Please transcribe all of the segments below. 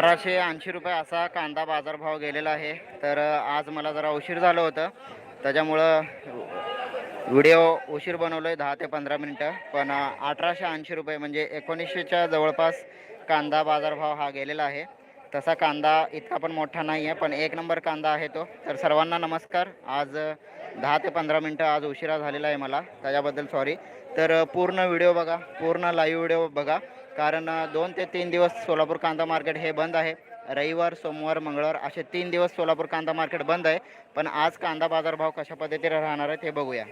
अठराशे ऐंशी रुपये असा कांदा बाजारभाव गेलेला आहे. तर आज मला जरा उशीर झालं होतं. त्याच्यामुळं व्हिडिओ उशीर बनवलो आहे दहा ते पंधरा मिनटं. पण अठराशे ऐंशी रुपये म्हणजे एकोणीसशेच्या जवळपास कांदा बाजारभाव हा गेलेला आहे. तसा कांदा इतका पण मोठा नाही आहे पण एक नंबर कांदा आहे तो. तर सर्वांना नमस्कार. आज दहा ते पंधरा मिनटं आज उशिरा झालेला आहे मला. त्याच्याबद्दल सॉरी तर पूर्ण व्हिडिओ बघा. पूर्ण लाईव्ह व्हिडिओ बघा. कारण दोन ते तीन दिवस सोलापूर कांदा मार्केट हे बंद आहे. रविवार सोमवार मंगळवार असे तीन दिवस सोलापूर कांदा मार्केट बंद आहे. पण आज कांदा बाजारभाव कशा पद्धतीने राहणार आहे ते बघूया.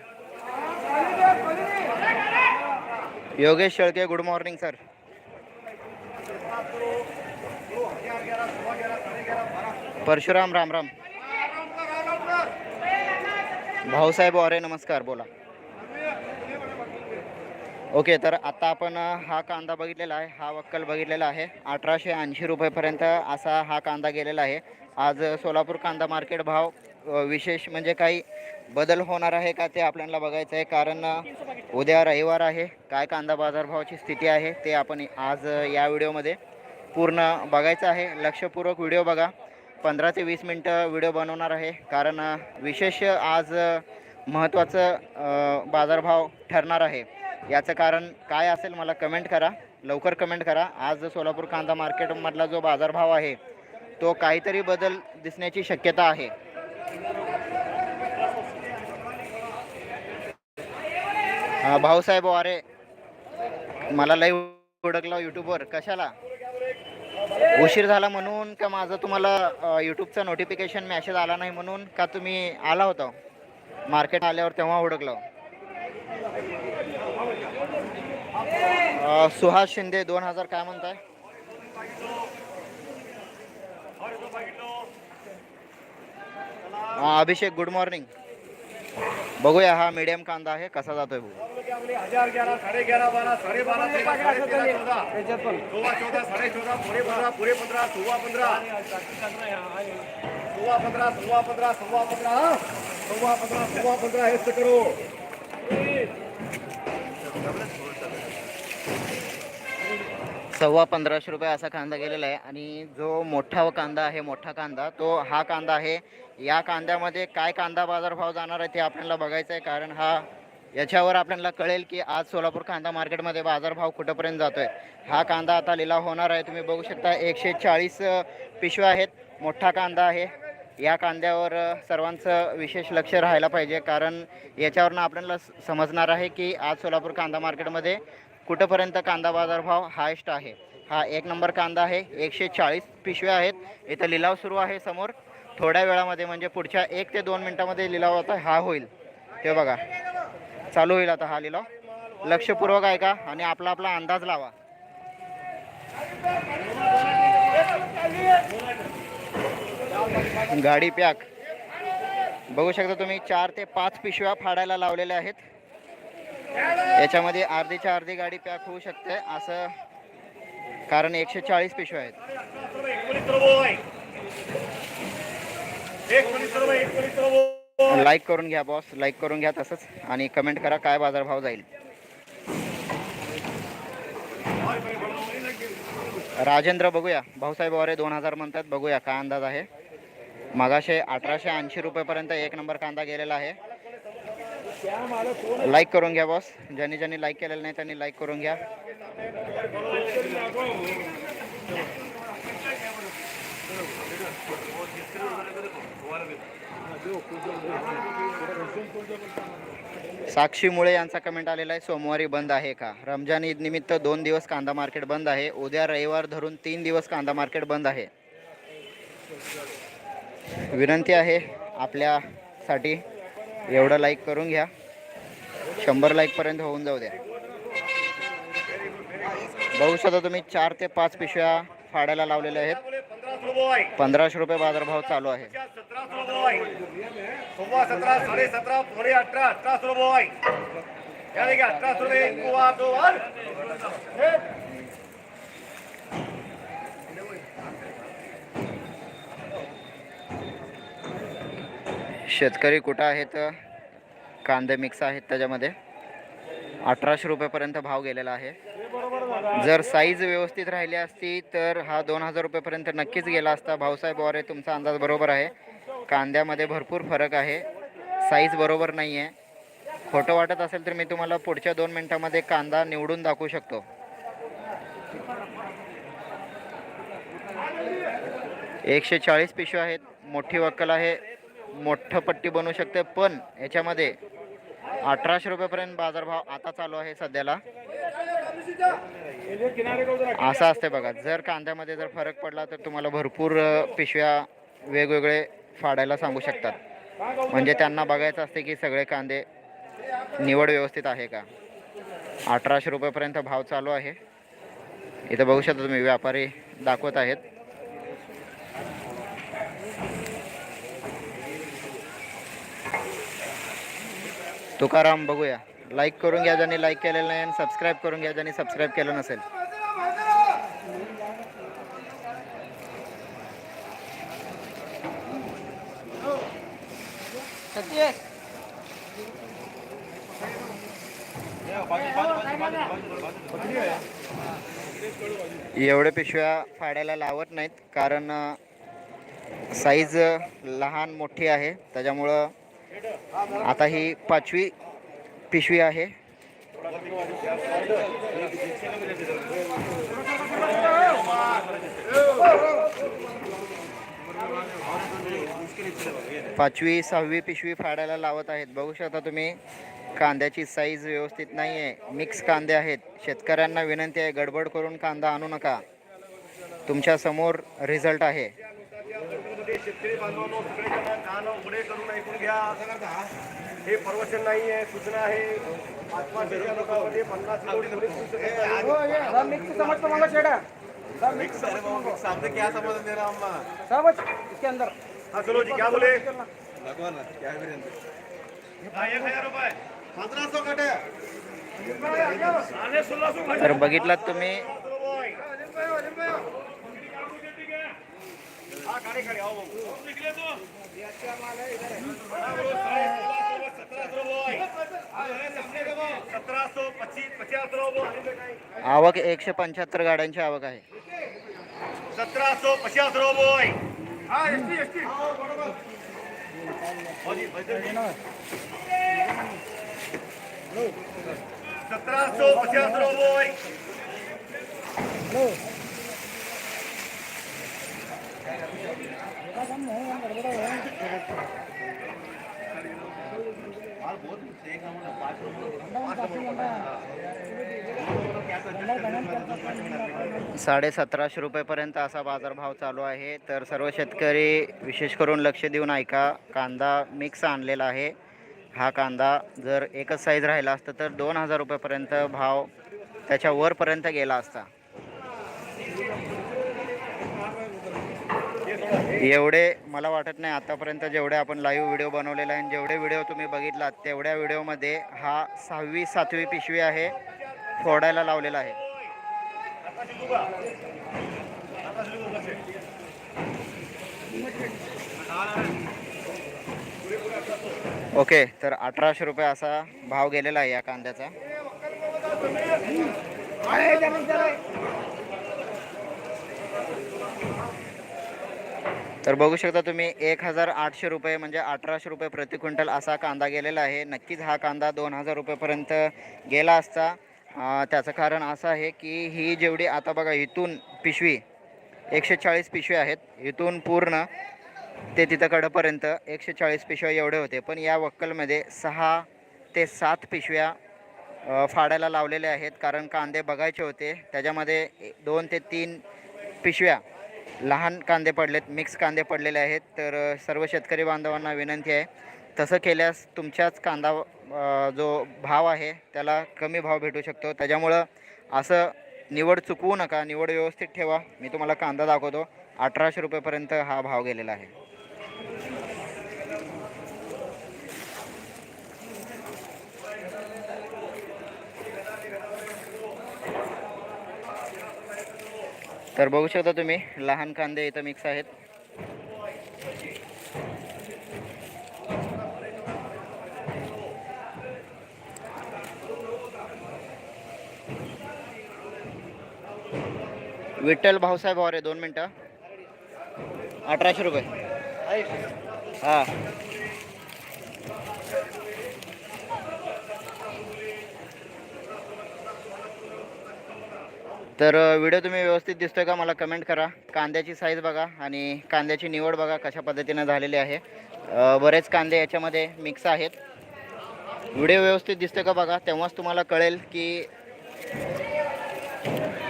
Yogesh Shelke good morning sir. Parshuram Ram Ram. Bhausaheb Ware नमस्कार बोला. ओके तर आता आपण हा कांदा बघितलेला आहे हा वक्कल बघितलेला आहे. अठराशे ऐंशी रुपयेपर्यंत असा हा कांदा गेलेला आहे. आज सोलापूर कांदा मार्केट भाव विशेष म्हणजे काही बदल होणार आहे का ते आपल्याला बघायचं आहे. कारण उद्या रविवार आहे. काय कांदा बाजारभावाची स्थिती आहे ते आपण आज या व्हिडिओमध्ये पूर्ण बघायचं आहे. लक्षपूर्वक व्हिडिओ बघा. पंधरा ते वीस मिनटं व्हिडिओ बनवणार आहे. कारण विशेष आज महत्त्वाचं बाजारभाव ठरणार आहे. याचं कारण काय असेल मला कमेंट करा. लवकर कमेंट करा. आज सोलापूर कांदा मार्केटमधला जो बाजारभाव आहे तो काहीतरी बदल दिसण्याची शक्यता आहे. भाऊसाहेब वारे मला लई ओळखला यूट्यूबवर हो कशाला? उशीर झाला म्हणून का माझं तुम्हाला यूट्यूबचा नोटिफिकेशन मॅसेज आला नाही म्हणून का तुम्ही आला होता? मार्केट आल्यावर तेव्हा ओळखलं सुहास शिंदे दोन हजार काय म्हणताय? अभिषेक गुड मॉर्निंग बघूया हा मीडियम कांदा आहे कसा जातोय बघू. हजार ग्यारह साढ़े ग्यारह बारह साढ़े बारह तेरह साढ़े तेरह चौदह सोलह चौदह साढ़े चौदह पूरे पंद्रह पूरे पंद्रह पंद्रह पंद्रह पंद्रह पंद्रह पंद्रह पंद्रह करो सव्वा पंधराशे रुपये असा कांदा गेलेला आहे. आणि जो मोठा कांदा आहे मोठा कांदा तो हा कांदा आहे. या कांद्यामध्ये काय कांदा बाजारभाव जाणार आहे ते आपल्याला बघायचं आहे. कारण हा याच्यावर आपल्याला कळेल की आज सोलापूर कांदा मार्केटमध्ये बाजारभाव कुठंपर्यंत जातो आहे हा कांदा आता लिलाव होणार आहे. तुम्ही बघू शकता एकशे चाळीस पिशव्या आहेत. मोठा कांदा आहे. या कांद्यावर सर्वांचं विशेष लक्ष राहायला पाहिजे. कारण याच्यावरनं आपल्याला स- समजणार आहे की आज सोलापूर कांदा मार्केटमध्ये कुठंपर्यंत कांदा बाजारभाव हायस्ट आहे? हा एक नंबर कांदा आहे एकशे चाळीस पिशव्या आहेत. इथं लिलाव सुरू आहे समोर. थोड्या वेळामध्ये म्हणजे पुढच्या एक ते दोन मिनटामध्ये लिलाव आता हा होईल. ते बघा. चालू होईल आता हा लिलाव. लक्षपूर्वक ऐका आणि आपला आपला अंदाज लावा. गाडी पॅक. बघू शकता तुम्ही चार ते पाच पिशव्या फाडायला लावलेल्या आहेत. याच्यामध्ये अर्धीच्या अर्धी गाडी पॅक होऊ शकते. असं कारण एकशे चाळीस पिशव्या आहेत. लाईक करून घ्या बॉस लाईक करून घ्या तसंच. आणि कमेंट करा काय बाजारभाव जाईल. राजेंद्र बघूया. भाऊसाहेब वारे दोन हजार म्हणतात. बघूया काय अंदाज आहे. मगाशे अठराशे ऐंशी रुपयेपर्यंत एक नंबर कांदा गेलेला आहे. लाईक करून घ्या बॉस ज्यांनी ज्यांनी लाईक केलेलं नाही त्यांनी लाईक करून घ्या. साक्षी मुळे यांचा कमेंट आलेला आहे सोमवारी बंद आहे का? रमजान ईद निमित्त दोन दिवस कांदा मार्केट बंद आहे. उद्या रविवार धरून तीन दिवस कांदा मार्केट बंद आहे. विनंती आहे आपल्यासाठी. एवढं लाईक करून घ्या. शंभर लाईकपर्यंत होऊन जाऊ द्या बघू शकता तुम्ही चार ते पाच पिशव्या फाडायला लावलेल्या आहेत. पंधराशे रुपये बाजारभाव चालू आहे. सत्रह रुपये सोलह सत्रह साढ़े सत्रह पूरे अठारह अठारह रुपये क्या देखिए अठारह रुपये एक को आप दो बार शेतकरी कुठं आहेत? कांदे मिक्स आहेत त्याच्यामध्ये. अठराशे रुपयेपर्यंत भाव गेलेला आहे. जर साईज व्यवस्थित राहिली असती तर हा दोन हजार रुपयेपर्यंत नक्कीच गेला असता. भाऊसाहेब वारे तुमचा अंदाज बरोबर आहे. कांद्यामध्ये भरपूर फरक आहे. साईज बरोबर नाही आहे खोटं वाटत असेल तर मी तुम्हाला पुढच्या दोन मिनटामध्ये कांदा निवडून दाखवू शकतो. एकशे चाळीस पिशव्या आहेत. मोठी वक्कल आहे. मोठं पट्टी बनवू शकते पण याच्यामध्ये अठराशे रुपयेपर्यंत बाजारभाव आता चालू आहे सध्याला. असं असते बघा जर कांद्यामध्ये जर फरक पडला तर तुम्हाला भरपूर पिशव्या वेगवेगळे फाडायला सांगू शकतात. म्हणजे त्यांना बघायचं असते की सगळे कांदे निवड व्यवस्थित आहे का? अठराशे रुपयेपर्यंत भाव चालू आहे. इथं बघू शकता तुम्ही व्यापारी दाखवत आहेत. तुकाराम बघूया. लाईक करून घ्या ज्यांनी लाईक केलेलं नाही आणि सबस्क्राईब करून घ्या ज्यांनी सबस्क्राईब केलं नसेल. एवढे पिशव्या फाडायला लावत नाहीत कारण साईज लहान मोठी आहे. त्याच्यामुळं आता ही पाचवी पिशवी आहे. पाचवी सहावी पिशवी फाडायला लावत आहेत. बघू शकता तुम्ही कांद्याची साईज व्यवस्थित नाही आहे मिक्स कांदे आहेत. शेतकऱ्यांना विनंती आहे गडबड करून कांदा आणू नका. तुमच्यासमोर रिझल्ट आहे. शेतकरी बांधवांनो सगळे जण कान उघडे करून ऐकून घ्या. हे प्रवचन नाही आहे सूचना आहे. आत्महत्येच्या लोकांमध्ये पन्नास कोटी मुली सुरू शकत नाही. सामने क्या समझ दे रहा अम्मा इसके अंदर. हाँ चलो जी क्या बोले भगवान क्या हाँ, पंद्रह सौ कटे. तर बघितलात तुम्ही हाँ गाड़ी खड़ी आओ निकले तो सत्रह सौ पच्चीस पचास आवक एकशे पंच्याहत्तर गाड्यांची आवक आहे. सत्रह सौ पचास रुपये हाँ पचास रुपये. साडे सतराशे रुपयेपर्यंत असा बाजारभाव चालू आहे. तर सर्व शेतकरी विशेष करून लक्ष देऊन ऐका कांदा मिक्स आणलेला आहे. हा कांदा जर एकच साईज राहिला असता तर दोन हजार रुपयेपर्यंत भाव त्याच्या वरपर्यंत गेला असता. एवढे मला वाटत नाही आतापर्यंत जेवढे आपण लाईव्ह व्हिडिओ बनवलेला आहे आणि जेवढे व्हिडिओ तुम्ही बघितलात तेवढ्या व्हिडिओमध्ये हा सहावी सातवी पिशवी आहे फोडायला लावलेला आहे. ओके तर अठराशे रुपये असा भाव गेलेला आहे या कांद्याचा. तर बघू शकता तुम्ही एक हजार आठशे रुपये म्हणजे अठराशे रुपये प्रति क्विंटल असा कांदा गेलेला आहे. नक्कीच हा कांदा दोन हजार रुपयेपर्यंत गेला असता. त्याचं कारण असं आहे की ही जेवढी आता बघा इथून पिशवी एकशे चाळीस पिशवी आहेत. इथून पूर्ण ते तिथं कडपर्यंत एकशे चाळीस पिशव्या एवढे होते. पण या वक्कलमध्ये सहा ते सात पिशव्या फाडायला लावलेल्या आहेत. कारण कांदे बघायचे होते. त्याच्यामध्ये दोन ते तीन पिशव्या लहान कांदे पडलेत मिक्स कांदे पडलेले आहेत. तर सर्व शेतकरी बांधवांना विनंती आहे तसं केल्यास तुमच्याच कांदा जो भाव आहे त्याला कमी भाव भेटू शकतो. त्याच्यामुळं असं निवड चुकवू नका निवड व्यवस्थित ठेवा. मी तुम्हाला कांदा दाखवतो. अठराशे रुपयेपर्यंत हा भाव गेलेला आहे. तर बघू शकता तुम्ही लहान कांदे इथं मिक्स आहेत. विठ्ठल भाऊसाहेब वारे दोन मिनटं. अठराशे रुपये. हां. तर व्हिडिओ तुम्ही व्यवस्थित दिसतोय का मला कमेंट करा. कांद्याची साईज बघा आणि कांद्याची निवड बघा कशा पद्धतीनं झालेली आहे. बरेच कांदे याच्यामध्ये मिक्स आहेत. व्हिडिओ व्यवस्थित दिसतोय का बघा. तेव्हाच तुम्हाला कळेल की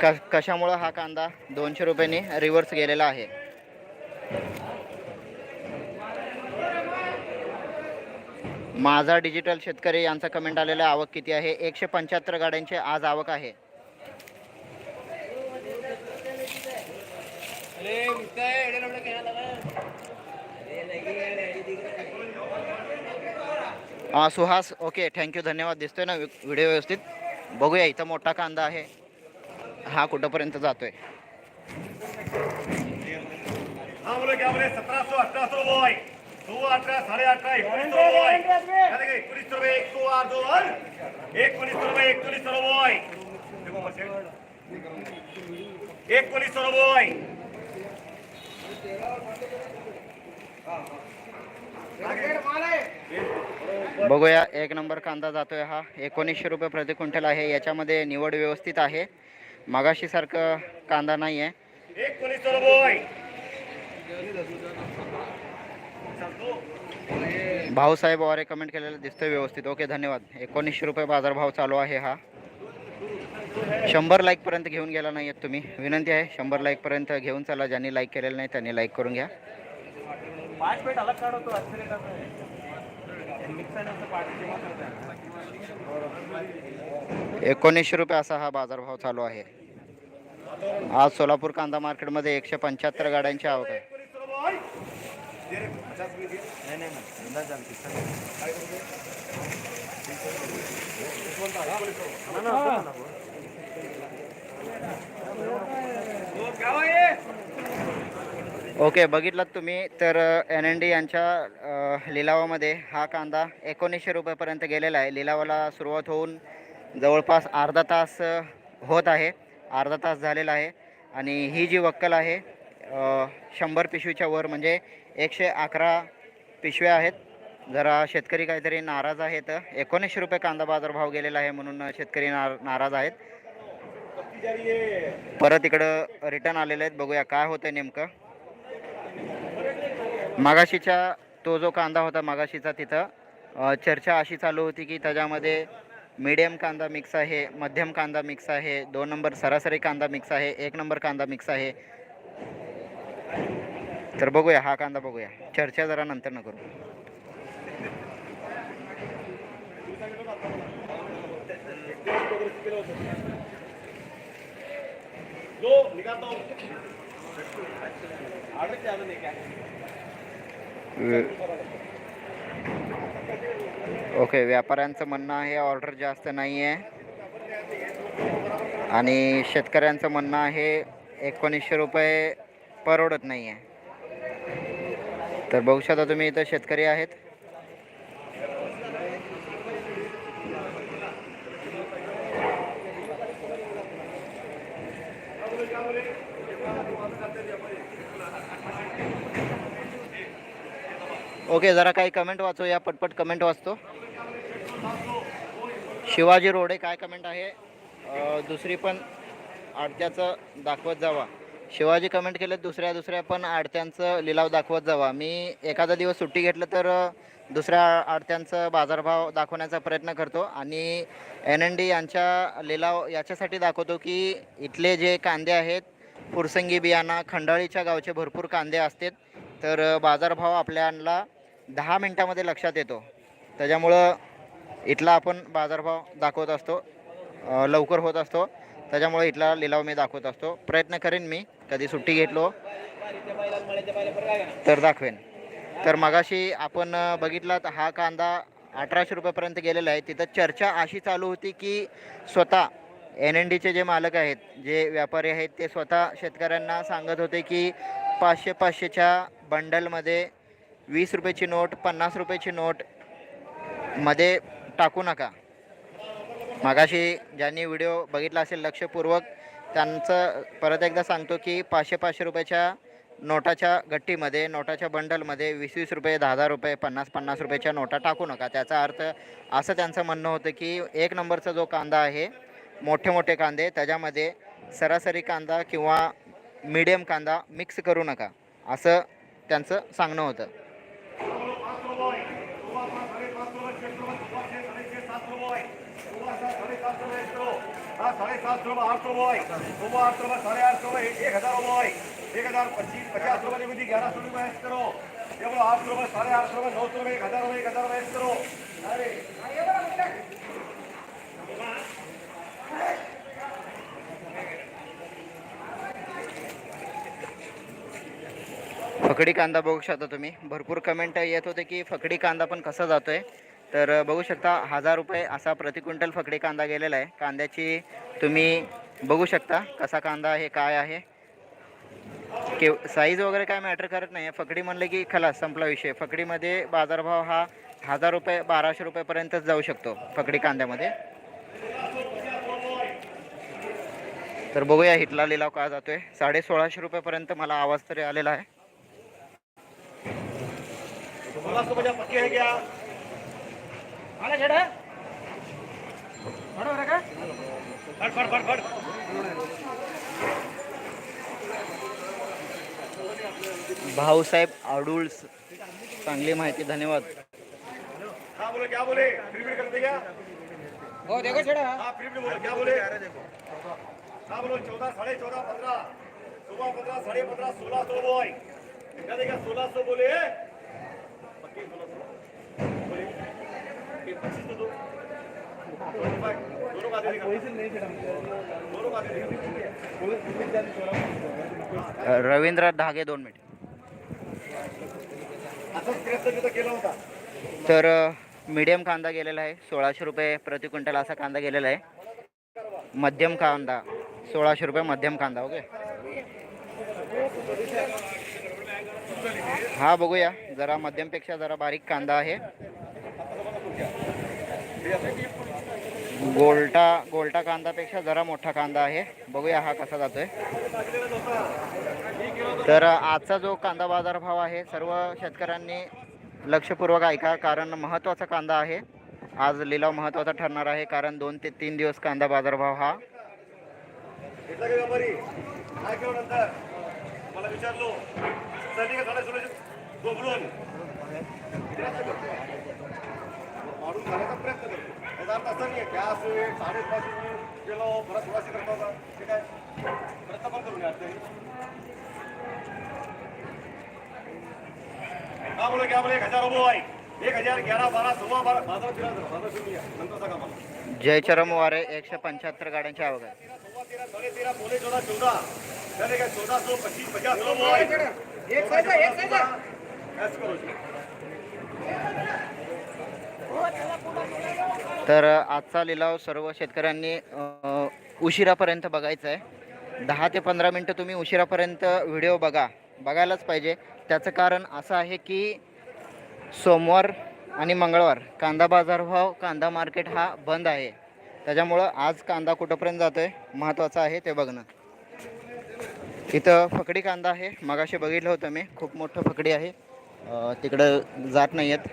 क कशामुळं हा कांदा दोनशे रुपयांनी रिव्हर्स गेलेला आहे. माझा डिजिटल शेतकरी यांचा कमेंट आलेला आहे, आवक किती आहे? एकशे पंच्याहत्तर गाड्यांची आज आवक आहे. सुहास ओके थँक्यू धन्यवाद दिसतोय ना व्हि- व्हिडिओ व्यवस्थित बघूया इथं मोठा कांदा आहे हा कुठंपर्यंत जातोय हा बघूया एक नंबर कांदा जातोय हा. एकोणीसशे रुपये प्रति क्विंटल आहे. याच्यामध्ये निवड व्यवस्थित आहे. मागाशी सारखं कांदा नाही आहे भाऊसाहेब वारे कमेंट केलेलं दिसतोय व्यवस्थित. ओके धन्यवाद. एकोणीसशे रुपये बाजारभाव चालू आहे हा. शंभर लाईकपर्यंत घेऊन गेला नाही आहेत तुम्ही. विनंती आहे शंभर लाईकपर्यंत घेऊन चला. ज्यांनी लाईक केलेलं नाही त्यांनी लाईक करून घ्या. एकोणीसशे रुपये असा हा बाजारभाव चालू आहे. आज सोलापूर कांदा मार्केटमध्ये एकशे पंच्याहत्तर गाड्यांची आवक आहे. रुपये ओके बघितलात तुम्ही तर एन एन डी यांच्या लिलावामध्ये हा कांदा एकोणीसशे रुपयेपर्यंत गेलेला आहे. लिलावाला सुरुवात होऊन जवळपास अर्धा तास होत आहे. अर्धा तास झालेला आहे. आणि ही जी वक्कल आहे शंभर पिशवीच्या वर म्हणजे एकशे अकरा पिशव्या आहेत. जरा शेतकरी काहीतरी नाराज आहेत. एकोणीसशे रुपये कांदा बाजारभाव गेलेला आहे म्हणून शेतकरी नार नाराज आहेत. परत इकडं रिटर्न आलेले आहेत. बघूया काय होतं नेमकं. मागाशीच्या तो जो कांदा होता मागाशीचा तिथं चर्चा अशी चालू होती की त्याच्यामध्ये मीडियम कांदा मिक्स आहे मध्यम कांदा मिक्स आहे दोन नंबर सरासरी कांदा मिक्स आहे एक नंबर कांदा मिक्स आहे. तर बघूया हा कांदा बघूया. चर्चा जरा नंतर न करू. लो निकालता हूँ ओके व्यापाऱ्यांचं म्हणणं आहे ऑर्डर जास्त नाही आहे आणि शेतकऱ्यांचं म्हणणं आहे एकोणीसशे रुपये परवडत नाही आहे तर बघू शकता तुम्ही इथं शेतकरी आहेत? ओके जरा काही कमेंट वाचू या पटपट कमेंट वाचतो. शिवाजी रोडे काय कमेंट आहे? दुसरी पण आडत्याचं दाखवत जावा. शिवाजी कमेंट केलं दुसऱ्या दुसऱ्या पण आडत्यांचं लिलाव दाखवत जावा. मी एखादा दिवस सुट्टी घेतलं तर दुसऱ्या आडत्यांचं बाजारभाव दाखवण्याचा प्रयत्न करतो. आणि एन एन डी यांच्या लिलाव याच्यासाठी दाखवतो की इथले जे कांदे आहेत फुरसंगी बियाणा खंडाळीच्या गावचे भरपूर कांदे असतात. तर बाजारभाव आपल्याला दहा मिनटामध्ये लक्षात येतो. त्याच्यामुळं इथला आपण बाजारभाव दाखवत असतो. लवकर होत असतो. त्याच्यामुळे इथला लिलाव मी दाखवत असतो. प्रयत्न करेन मी. कधी सुट्टी घेतलो तर दाखवेन. तर मगाशी आपण बघितलात हा कांदा अठराशे रुपयापर्यंत गेलेला आहे. तिथं चर्चा अशी चालू होती की स्वतः एन एन डीचे जे मालक आहेत जे व्यापारी आहेत ते स्वतः शेतकऱ्यांना सांगत होते की पाचशे पाचशेच्या बंडलमध्ये वीस रुपयाची नोट पन्नास रुपयाची नोटमध्ये टाकू नका. मागाशी ज्यांनी व्हिडिओ बघितला असेल लक्षपूर्वक त्यांचं परत एकदा सांगतो की पाचशे पाचशे रुपयाच्या नोटाच्या गट्टीमध्ये नोटाच्या बंडलमध्ये वीस वीस रुपये दहा दहा रुपये पन्नास पन्नास रुपयाच्या नोटा टाकू नका. त्याचा अर्थ असं त्यांचं म्हणणं होतं की एक नंबरचा जो कांदा आहे मोठे मोठे कांदे त्याच्यामध्ये सरासरी कांदा किंवा मीडियम कांदा मिक्स करू नका असं त्यांचं सांगणं होतं. हा साडेसात रुपये आठ रुपये आहे रुपये आठ रुपये साडे आठ रुपये एक हजार रुपये आहे एक हजार पच्चीस पचास रुपये मध्ये ग्यारह सौ रुपये करो हो. केवल आठ रुपये साडे आठ रुपये नौ रुपये एक हजार रुपये एक हजार रुपये करो हो. अरे फकडी कांदा बघू शकता तुम्ही. भरपूर कमेंट येत होते की फकडी कांदा पण कसा जातोय? तर बघू शकता हजार रुपये असा प्रति क्विंटल फकडी कांदा गेलेला आहे. कांद्याची तुम्ही बघू शकता कसा कांदा आहे काय आहे. केव साईज वगैरे काय मॅटर करत नाही फकडी म्हणलं की खलास संपला विषय. फकडीमध्ये बाजारभाव हा हजार रुपये बाराशे रुपयेपर्यंतच जाऊ शकतो फकडी कांद्यामध्ये. तर बघूया हिटला लिलाव का जातोय. साडे सोळाशे रुपयेपर्यंत मला आवाज तरी आलेला आहे सोलह सौ बजा पक्के है क्या फट फट फट फट भाऊसाहेब आडुळस चांगली माहिती धन्यवाद. हाँ बोले क्या बोले? फ्री में करते क्या? देखो छेड़ा हाँ. फ्री में बोले क्या बोले? हाँ बोलो चौदह साढ़े चौदह पंद्रह सुबह पंद्रह साढ़े पंद्रह सोलह सौ बॉय क्या देखा सोलह सौ बोले? पक्के सोलह सौ बोले ये पच्चीस तो दो दोनों का दे देगा दोनों का दे देगा रवींद्र धागे दोन मिनिट. तर मीडियम कांदा गेलेला आहे सोळाशे रुपये प्रति क्विंटल असा कांदा गेलेला आहे. मध्यम कांदा सोळाशे रुपये मध्यम कांदा ओके? हा बघूया जरा मध्यमपेक्षा जरा बारीक कांदा आहे. गोल्टा गोल्टा कांदापेक्षा जरा मोठा कांदा आहे. बघूया हा कसा जातोय. तर आजचा जो कांदा बाजार भाव आहे सर्व शेतकऱ्यांनी लक्षपूर्वक ऐका कारण महत्त्वाचा कांदा आहे. आज लिलाव महत्त्वाचा ठरणार आहे कारण दोन ते तीन दिवस कांदा बाजारभाव हा विचारलो. चली का साडे सोळाशे गोबडून मारून खाण्याचा प्रयत्न करतो याचा अर्थ असा नाही गॅस साडेपाचशे गेलो परत सोळाशे करता होता ठीक आहे प्रयत्न पण करून घ्या हा बोले क्या बोले एक हजार रुपये आहे एक हजार ग्यारह बारा सोळा बारा बाजार फिरा बाजार फिरून या नंतर सांगा मला जयचरम वारे एकशे पंच्याहत्तर गाड्यांची आवक आहे सोलह तेरह साढ़े तेरह पौने चौदह चौदह चले गए चौदह सौ पच्चीस पचास सौ वो आए एक साइज एक साइज ऐसे करो इसको। तर आजचा लिलाव सर्व शेतकऱ्यांनी उशिरापर्यंत बघायचा आहे दहा ते पंधरा मिनटं तुम्ही उशिरापर्यंत व्हिडिओ बघा. बघायलाच पाहिजे. त्याचं कारण असं आहे की सोमवार आणि मंगळवार कांदा बाजारभाव कांदा मार्केट हा बंद आहे. त्याच्यामुळं आज कांदा कुठंपर्यंत जातो आहे महत्त्वाचं आहे ते बघणं. इथं फकडी कांदा आहे. मगाशी बघितलं होतं मी. खूप मोठं फकडी आहे. तिकडं जात नाही आहेत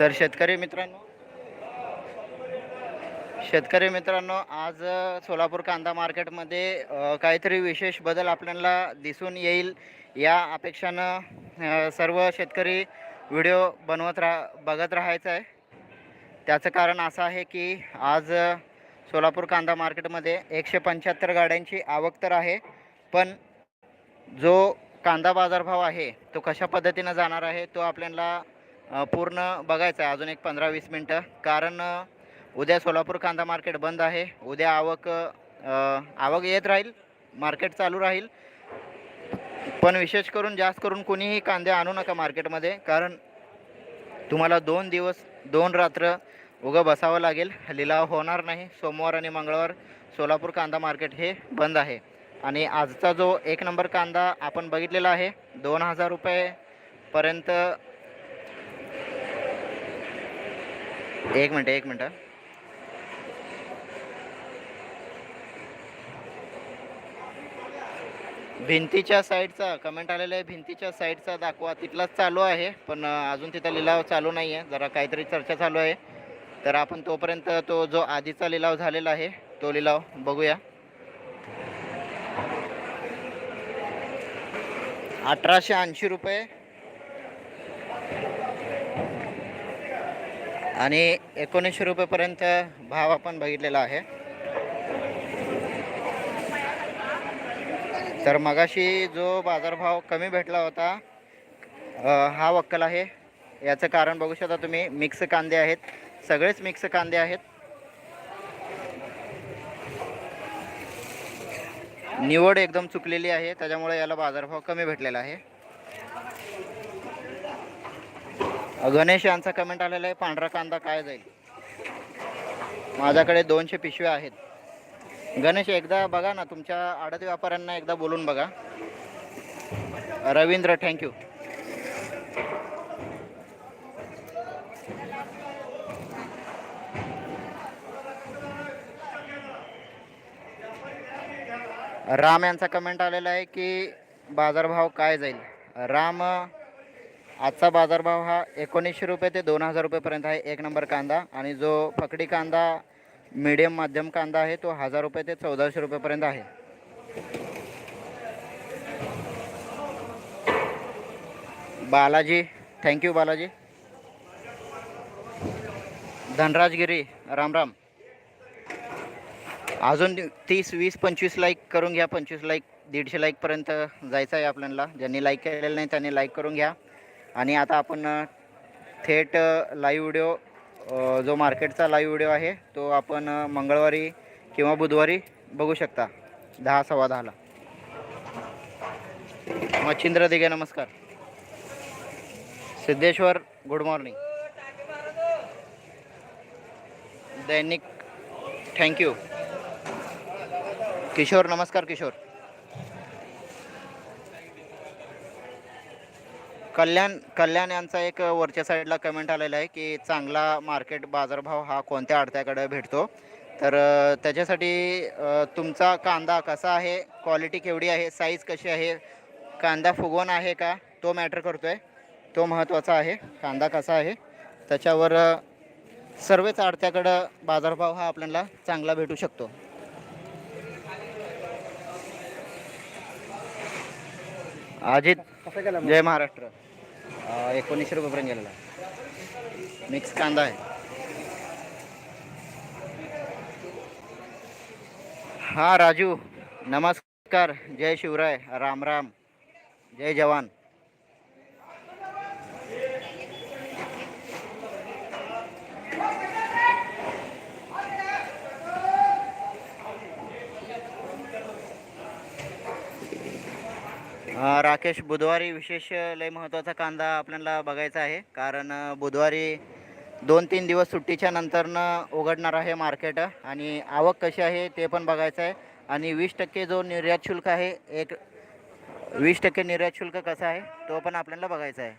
तर शेतकरी मित्रांनो शेतकरी मित्रांनो आज सोलापूर कांदा मार्केटमध्ये काहीतरी विशेष बदल आपल्याला दिसून येईल. या अपेक्षानं सर्व शेतकरी व्हिडिओ बनवत राहा बघत राहायचं आहे. त्याचं कारण असं आहे की आज सोलापूर कांदा मार्केटमध्ये एकशे पंच्याहत्तर गाड्यांची आवक तर आहे पण जो कांदा बाजारभाव आहे तो कशा पद्धतीनं जाणार आहे तो आपल्याला पूर्ण बघायचं आहे. अजून एक पंधरा वीस मिनटं. कारण उद्या सोलापूर कांदा मार्केट बंद आहे. उद्या आवक आवक येत राहील. मार्केट चालू राहील. पण विशेष करून जास्त करून कोणीही कांदे आणू नका मार्केटमध्ये. कारण तुम्हाला दोन दिवस दोन रात्र उगं बसावं लागेल. लिलाव होणार नाही. सोमवार आणि मंगळवार सोलापूर कांदा मार्केट हे बंद आहे. आणि आजचा जो एक नंबर कांदा आपण बघितलेला आहे दोन हजार रुपयेपर्यंत एक मिनटं एक मिनटं. भिंतीच्या साईडचा कमेंट आलेला आहे भिंतीच्या साईडचा दाखवा. तिथलाच चालू आहे पण अजून तिथं लिलाव चालू नाही आहे जरा काहीतरी चर्चा चालू आहे. तर आपण तोपर्यंत तो जो आधीचा लिलाव झालेला आहे तो लिलाव बघूया. अठराशे ऐंशी रुपये आणि एकोणीसशे रुपयेपर्यंत भाव आपण बघितलेला आहे. तर मगाशी जो बाजारभाव कमी भेटला होता हा वक्कल आहे. याचं कारण बघू शकता तुम्ही मिक्स कांदे आहेत. सगळेच मिक्स कांदे आहेत. निवड एकदम चुकलेली आहे त्याच्यामुळे याला बाजारभाव कमी भेटलेला आहे. गणेश यांचा कमेंट आलेला आहे पांढरा कांदा काय जाईल? माझ्याकडे दोनशे पिशव्या आहेत. गणेश एकदा बघा ना तुमच्या आडत व्यापाऱ्यांना एकदा बोलून बघा. रवींद्र थँक्यू राम यांचा कमेंट आलेला आहे की बाजारभाव काय जाईल? राम आजचा बाजारभाव हा एकोणीसशे रुपये ते दोन हजार रुपयेपर्यंत आहे. एक नंबर कांदा आणि जो फकडी कांदा मीडियम माध्यम कांदा आहे तो हजार रुपये ते चौदाशे रुपयेपर्यंत आहे. Balaji thank you Balaji. धनराजगिरी Ram Ram. अजून तीस वीस पंचवीस लाईक करून घ्या. पंचवीस लाईक दीडशे लाईकपर्यंत जायचं आहे आपल्याला. ज्यांनी लाईक केलेलं नाही त्यांनी लाईक करून घ्या. आणि आता आपण थेट लाईव्ह व्हिडिओ जो मार्केटचा लाईव्ह व्हिडिओ आहे तो आपण मंगळवारी किंवा बुधवारी बघू शकता. दहा सव्वा दहाला. मच्छिंद्र दिघे नमस्कार. सिद्धेश्वर गुड मॉर्निंग दैनिक थँक्यू किशोर नमस्कार किशोर. कल्याण कल्याण यांचा एक वरच्या साईडला कमेंट आलेला आहे की चांगला मार्केट बाजारभाव हा कोणत्या अडत्याकडे भेटतो? तर त्याच्यासाठी तुमचा कांदा कसा आहे? क्वालिटी केवढी आहे? साईज कशी आहे? कांदा फुगवण आहे का? तो मॅटर करतो आहे तो महत्त्वाचा आहे. कांदा कसा आहे? त्याच्यावर सर्वच आडत्याकडं बाजारभाव हा आपल्याला चांगला भेटू शकतो. अजित जय महाराष्ट्र. एकोणीसशे रुपयेपर्यंत गेलेला आहे. मिक्स कांदा आहे. हा राजू नमस्कार. जय शिवराय. राम राम. जय जवान. राकेश बुधवारी विशेष लय महत्त्वाचा कांदा आपल्याला बघायचा आहे. कारण बुधवारी दोन तीन दिवस सुट्टीच्या नंतरनं उघडणार आहे मार्केट आणि आवक कशी आहे ते पण बघायचं आहे. आणि वीस टक्के जो निर्यात शुल्क आहे एक वीस टक्के निर्यात शुल्क कसा आहे तो पण आपल्याला बघायचा आहे.